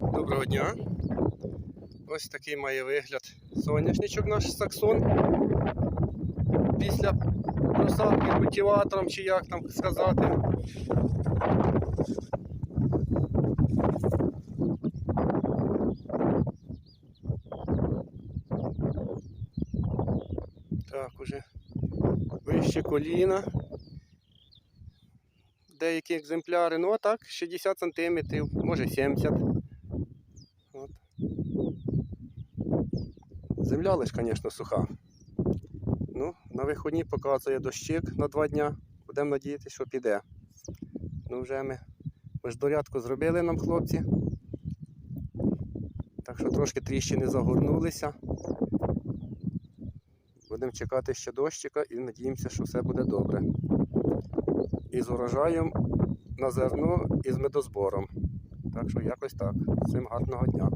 Доброго дня. Ось такий має вигляд соняшничок наш саксон. Після просадки культиватором, чи як там сказати. Так, уже вище коліна. Деякі екземпляри, ну а так, 60 см, може 70 От. Земля лиш, звісно, суха. Ну, на виходні показує дощик на два дня. Будемо надіятися, що піде. Ну, вже ми, ми ж дорядку зробили нам хлопці. Так що трошки тріщини загорнулися. Будемо чекати ще дощика і надіємося, що все буде добре. І з урожаєм на зерно і з медозбором. Так що якось так. Всім гарного дня.